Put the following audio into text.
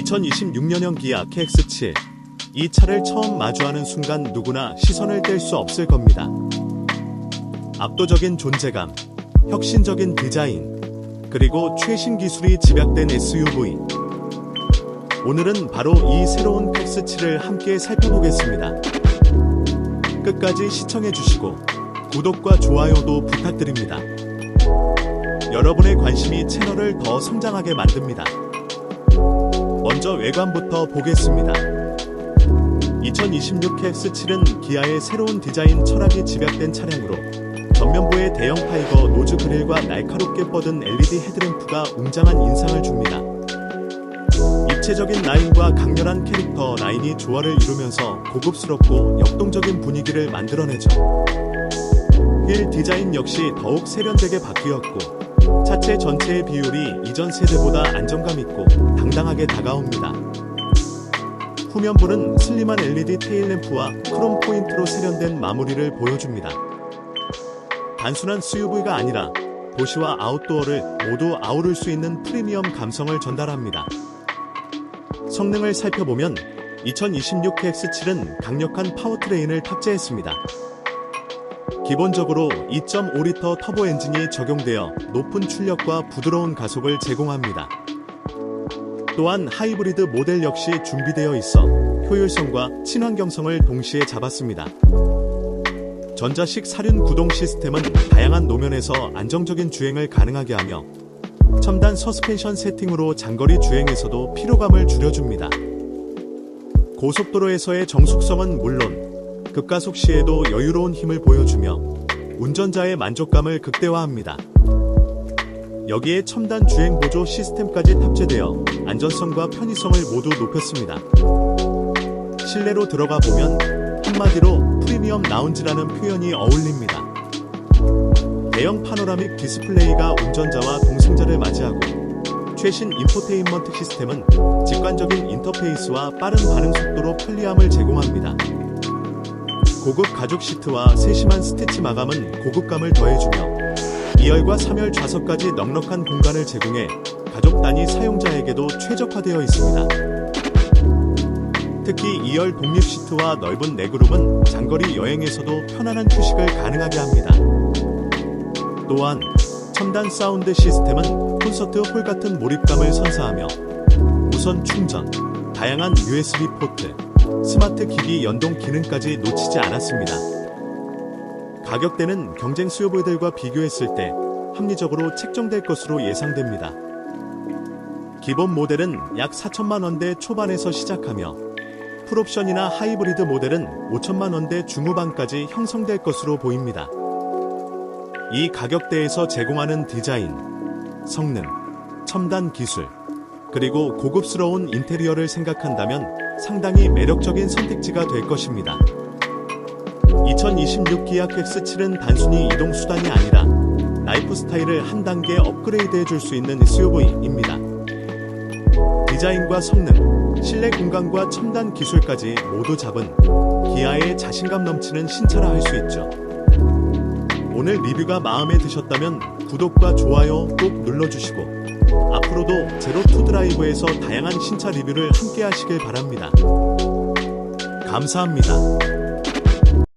2026년형 기아 KX7. 이 차를 처음 마주하는 순간 누구나 시선을 뗄 수 없을 겁니다. 압도적인 존재감, 혁신적인 디자인, 그리고 최신 기술이 집약된 SUV. 오늘은 바로 이 새로운 텍스7를 함께 살펴보겠습니다. 끝까지 시청해주시고, 구독과 좋아요도 부탁드립니다. 여러분의 관심이 채널을 더 성장하게 만듭니다. 먼저 외관부터 보겠습니다. 2026 KX7은 기아의 새로운 디자인 철학이 집약된 차량으로 전면부의 대형 파이거 노즈 그릴과 날카롭게 뻗은 LED 헤드램프가 웅장한 인상을 줍니다. 입체적인 라인과 강렬한 캐릭터 라인이 조화를 이루면서 고급스럽고 역동적인 분위기를 만들어내죠. 휠 디자인 역시 더욱 세련되게 바뀌었고 차체 전체의 비율이 이전 세대보다 안정감 있고 당당하게 다가옵니다. 후면부는 슬림한 LED 테일램프와 크롬 포인트로 세련된 마무리를 보여줍니다. 단순한 SUV가 아니라 도시와 아웃도어를 모두 아우를 수 있는 프리미엄 감성을 전달합니다. 성능을 살펴보면 2026 KX7은 강력한 파워트레인을 탑재했습니다. 기본적으로 2.5리터 터보 엔진이 적용되어 높은 출력과 부드러운 가속을 제공합니다. 또한 하이브리드 모델 역시 준비되어 있어 효율성과 친환경성을 동시에 잡았습니다. 전자식 사륜 구동 시스템은 다양한 노면에서 안정적인 주행을 가능하게 하며 첨단 서스펜션 세팅으로 장거리 주행에서도 피로감을 줄여줍니다. 고속도로에서의 정숙성은 물론 급가속 시에도 여유로운 힘을 보여주며 운전자의 만족감을 극대화합니다. 여기에 첨단 주행 보조 시스템까지 탑재되어 안전성과 편의성을 모두 높였습니다. 실내로 들어가 보면 한마디로 프리미엄 라운지라는 표현이 어울립니다. 대형 파노라믹 디스플레이가 운전자와 동승자를 맞이하고 최신 인포테인먼트 시스템은 직관적인 인터페이스와 빠른 반응 속도로 편리함을 제공합니다. 고급 가죽 시트와 세심한 스티치 마감은 고급감을 더해주며 2열과 3열 좌석까지 넉넉한 공간을 제공해 가족 단위 사용자에게도 최적화되어 있습니다. 특히 2열 독립 시트와 넓은 내그룹은 장거리 여행에서도 편안한 휴식을 가능하게 합니다. 또한 첨단 사운드 시스템은 콘서트 홀 같은 몰입감을 선사하며 무선 충전, 다양한 USB 포트, 스마트 기기 연동 기능까지 놓치지 않았습니다. 가격대는 경쟁 SUV들과 비교했을 때 합리적으로 책정될 것으로 예상됩니다. 기본 모델은 약 4천만 원대 초반에서 시작하며 풀옵션이나 하이브리드 모델은 5천만 원대 중후반까지 형성될 것으로 보입니다. 이 가격대에서 제공하는 디자인, 성능, 첨단 기술, 그리고 고급스러운 인테리어를 생각한다면 상당히 매력적인 선택지가 될 것입니다. 2026 기아 X7은 단순히 이동 수단이 아니라 라이프 스타일을 한 단계 업그레이드 해줄 수 있는 SUV입니다. 디자인과 성능, 실내 공간과 첨단 기술까지 모두 잡은 기아의 자신감 넘치는 신차라 할 수 있죠. 오늘 리뷰가 마음에 드셨다면 구독과 좋아요 꼭 눌러주시고 앞으로도 제로 투 드라이브에서 다양한 신차 리뷰를 함께 하시길 바랍니다. 감사합니다.